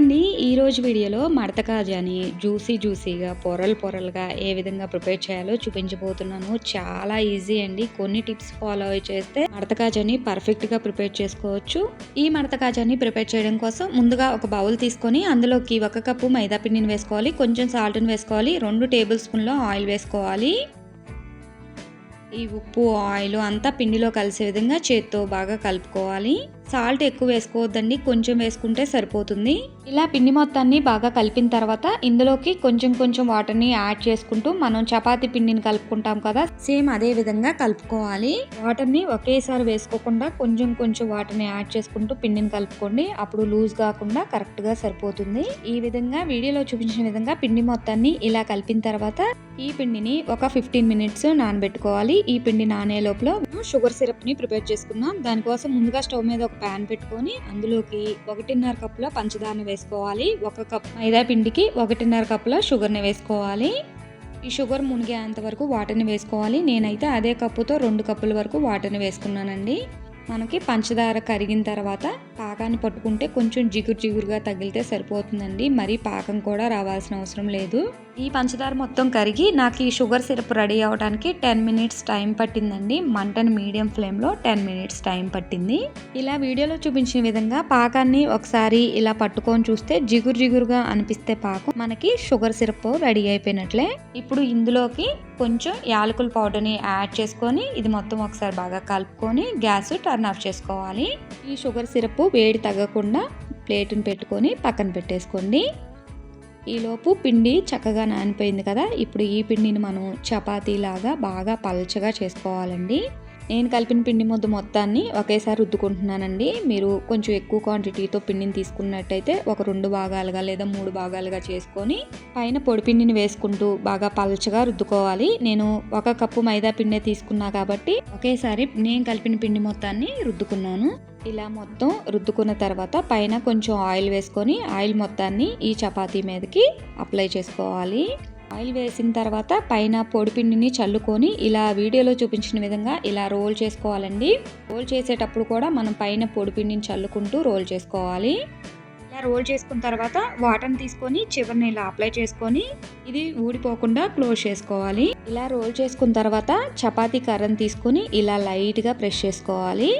అండి ఈరోజు వీడియోలో మడత కాజాని జ్యూసీ జ్యూసీగా పొరలు పొరలుగా ఏ విధంగా ప్రిపేర్ చేయాలో చూపించబోతున్నాను. చాలా ఈజీ అండి. కొన్ని టిప్స్ ఫాలో అయి చేస్తే మడత కాజాని పర్ఫెక్ట్గా ప్రిపేర్ చేసుకోవచ్చు. ఈ మడత కాజాని ప్రిపేర్ చేయడం కోసం ముందుగా ఒక బౌల్ తీసుకొని అందులోకి ఒక కప్పు మైదా పిండిని వేసుకోవాలి. కొంచెం సాల్ట్ని వేసుకోవాలి. రెండు టేబుల్ స్పూన్లో ఆయిల్ వేసుకోవాలి. ఈ ఉప్పు ఆయిల్ అంతా పిండిలో కలిసే విధంగా చేత్తో బాగా కలుపుకోవాలి. సాల్ట్ ఎక్కువ వేసుకోవద్దండి కొంచెం వేసుకుంటే సరిపోతుంది. ఇలా పిండి మొత్తాన్ని బాగా కలిపిన తర్వాత ఇందులోకి కొంచెం కొంచెం వాటర్ని యాడ్ చేసుకుంటూ మనం చపాతి పిండిని కలుపుకుంటాం కదా సేమ్ అదే విధంగా కలుపుకోవాలి. వాటర్ని ఒకేసారి వేసుకోకుండా కొంచెం కొంచెం వాటర్ని యాడ్ చేసుకుంటూ పిండిని కలుపుకోండి. అప్పుడు లూజ్ కాకుండా కరెక్ట్గా సరిపోతుంది. ఈ విధంగా వీడియోలో చూపించిన విధంగా పిండి మొత్తాన్ని ఇలా కలిపిన తర్వాత ఈ పిండిని ఒక ఫిఫ్టీన్ మినిట్స్ నానబెట్టుకోవాలి. ఈ పిండి నానే లోపల షుగర్ సిరప్ని ప్రిపేర్ చేసుకున్నాం దానికోసం ముందుగా స్టవ్ మీద ఒక ప్యాన్ పెట్టుకొని అందులోకి ఒకటిన్నర కప్పుల పంచదారని వేసుకోవాలి. ఒక కప్ మైదా పిండికి ఒకటిన్నర కప్పుల షుగర్ని వేసుకోవాలి. ఈ షుగర్ మునిగేంత వరకు వాటర్ని వేసుకోవాలి. నేనైతే అదే కప్పుతో రెండు కప్పుల వరకు వాటర్ని వేసుకున్నానండి. మనకి పంచదార కరిగిన తర్వాత పాకాన్ని పట్టుకుంటే కొంచెం జిగురు జిగురుగా తగిలితే సరిపోతుందండి. మరి పాకం కూడా రావాల్సిన అవసరం లేదు. ఈ పంచదార మొత్తం కరిగి నాకు ఈ షుగర్ సిరప్ రెడీ అవడానికి టెన్ మినిట్స్ టైం పట్టిందండి. మంటను మీడియం ఫ్లేమ్లో టెన్ మినిట్స్ టైం పట్టింది. ఇలా వీడియోలో చూపించిన విధంగా పాకాన్ని ఒకసారి ఇలా పట్టుకొని చూస్తే జిగురు జిగురుగా అనిపిస్తే పాకం మనకి షుగర్ సిరప్ రెడీ అయిపోయినట్లే. ఇప్పుడు ఇందులోకి కొంచెం యాలకుల పౌడర్ని యాడ్ చేసుకొని ఇది మొత్తం ఒకసారి బాగా కలుపుకొని గ్యాస్ టర్న్ ఆఫ్ చేసుకోవాలి. ఈ షుగర్ సిరప్ వేడి తగ్గకుండా ప్లేట్ని పెట్టుకొని పక్కన పెట్టేసుకోండి. ఈలోపు పిండి చక్కగా నానిపోయింది కదా ఇప్పుడు ఈ పిండిని మనం చపాతీలాగా బాగా పల్చగా చేసుకోవాలండి. నేను కలిపిన పిండి ముద్ద మొత్తాన్ని ఒకేసారి రుద్దుకుంటున్నానండి. మీరు కొంచెం ఎక్కువ క్వాంటిటీతో పిండిని తీసుకున్నట్టయితే ఒక రెండు భాగాలుగా లేదా మూడు భాగాలుగా చేసుకొని పైన పొడి పిండిని వేసుకుంటూ బాగా పలచగా రుద్దుకోవాలి. నేను ఒక కప్పు మైదా పిండి తీసుకున్నా కాబట్టి ఒకేసారి నేను కలిపిన పిండి మొత్తాన్ని రుద్దుకున్నాను. ఇలా మొత్తం రుద్దుకున్న తర్వాత పైన కొంచెం ఆయిల్ వేసుకొని ఆయిల్ మొత్తాన్ని ఈ చపాతీ మీదకి అప్లై చేసుకోవాలి. ఆయిల్ వేసిన తర్వాత పైన పొడిపిండిని చల్లుకొని ఇలా వీడియోలో చూపించిన విధంగా ఇలా రోల్ చేసుకోవాలండి. రోల్ చేసేటప్పుడు కూడా మనం పైన పొడిపిండిని చల్లుకుంటూ రోల్ చేసుకోవాలి. ఇలా రోల్ చేసుకున్న తర్వాత వాటర్ని తీసుకొని చివరిని ఇలా అప్లై చేసుకొని ఇది ఊడిపోకుండా క్లోజ్ చేసుకోవాలి. ఇలా రోల్ చేసుకున్న తర్వాత చపాతీ కర్రని తీసుకొని ఇలా లైట్గా ప్రెస్ చేసుకోవాలి.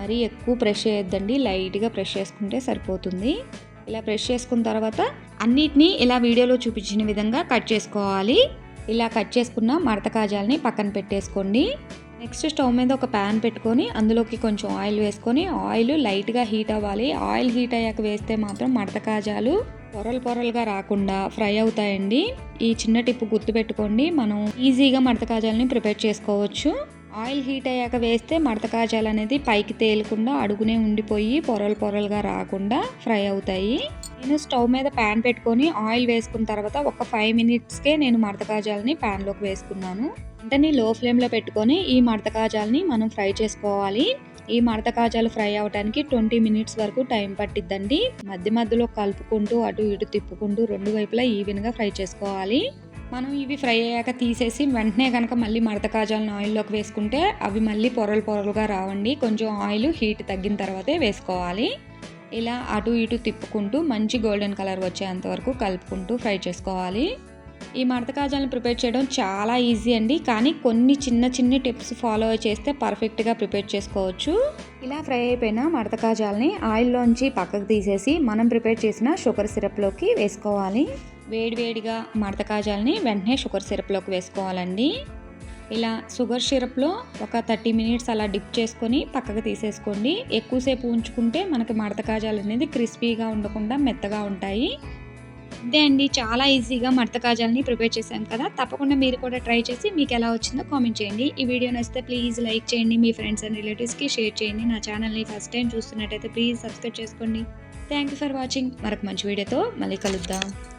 మరీ ఎక్కువ ప్రెష్ చేయొద్దండి లైట్గా ప్రెష్ చేసుకుంటే సరిపోతుంది. ఇలా ప్రెస్ చేసుకున్న తర్వాత అన్నిటినీ ఇలా వీడియోలో చూపించిన విధంగా కట్ చేసుకోవాలి. ఇలా కట్ చేసుకున్న మడత కాజాలని పక్కన పెట్టేసుకోండి. నెక్స్ట్ స్టవ్ మీద ఒక ప్యాన్ పెట్టుకొని అందులోకి కొంచెం ఆయిల్ వేసుకొని ఆయిల్ లైట్గా హీట్ అవ్వాలి. ఆయిల్ హీట్ అయ్యాక వేస్తే మాత్రం మడత కాజాలు పొరలు పొరలుగా రాకుండా ఫ్రై అవుతాయండి. ఈ చిన్న టిప్పు గుర్తుపెట్టుకోండి. మనం ఈజీగా మడత కాజాలని ప్రిపేర్ చేసుకోవచ్చు. ఆయిల్ హీట్ అయ్యాక వేస్తే మడత కాజాలు అనేది పైకి తేలకుండా అడుగునే ఉండిపోయి పొరలు పొరలుగా రాకుండా ఫ్రై అవుతాయి. నేను స్టవ్ మీద ప్యాన్ పెట్టుకొని ఆయిల్ వేసుకున్న తర్వాత ఒక ఫైవ్ మినిట్స్కే నేను మడతకాజాలని ప్యాన్లోకి వేసుకున్నాను. వెంటనే లో ఫ్లేమ్లో పెట్టుకొని ఈ మడతకాజాలని మనం ఫ్రై చేసుకోవాలి. ఈ మడత కాజాలు ఫ్రై అవడానికి ట్వంటీ మినిట్స్ వరకు టైం పట్టిద్దండి. మధ్య మధ్యలో కలుపుకుంటూ అటు ఇటు తిప్పుకుంటూ రెండు వైపులా ఈవెన్గా ఫ్రై చేసుకోవాలి. మనం ఇవి ఫ్రై అయ్యాక తీసేసి వెంటనే కనుక మళ్ళీ మడత కాజాలను ఆయిల్లోకి వేసుకుంటే అవి మళ్ళీ పొరలు పొరలుగా రావండి. కొంచెం ఆయిల్ హీట్ తగ్గిన తర్వాతే వేసుకోవాలి. ఇలా అటు ఇటు తిప్పుకుంటూ మంచి గోల్డెన్ కలర్ వచ్చేంత వరకు కలుపుకుంటూ ఫ్రై చేసుకోవాలి. ఈ మడత కాజాలను ప్రిపేర్ చేయడం చాలా ఈజీ అండి. కానీ కొన్ని చిన్న చిన్న టిప్స్ ఫాలో చేస్తే పర్ఫెక్ట్గా ప్రిపేర్ చేసుకోవచ్చు. ఇలా ఫ్రై అయిపోయిన మడత కాజాలని ఆయిల్లోంచి పక్కకు తీసేసి మనం ప్రిపేర్ చేసిన షుగర్ సిరప్లోకి వేసుకోవాలి. వేడివేడిగా మడత కాజాలని వెంటనే షుగర్ సిరప్లోకి వేసుకోవాలండి. ఇలా షుగర్ సిరప్లో ఒక థర్టీ మినిట్స్ అలా డిప్ చేసుకొని పక్కకు తీసేసుకోండి. ఎక్కువసేపు ఉంచుకుంటే మనకి మడత కాజాలు అనేది క్రిస్పీగా ఉండకుండా మెత్తగా ఉంటాయి. అంతే అండి చాలా ఈజీగా మడత కాజాలని ప్రిపేర్ చేశాను కదా. తప్పకుండా మీరు కూడా ట్రై చేసి మీకు ఎలా వచ్చిందో కామెంట్ చేయండి. ఈ వీడియో నచ్చితే ప్లీజ్ లైక్ చేయండి మీ ఫ్రెండ్స్ అండ్ రిలేటివ్స్కి షేర్ చేయండి. నా ఛానల్ని ఫస్ట్ టైం చూస్తున్నట్టయితే ప్లీజ్ సబ్స్క్రైబ్ చేసుకోండి. Thank you for watching. మరొక మంచి వీడియోతో మళ్ళీ కలుద్దాం.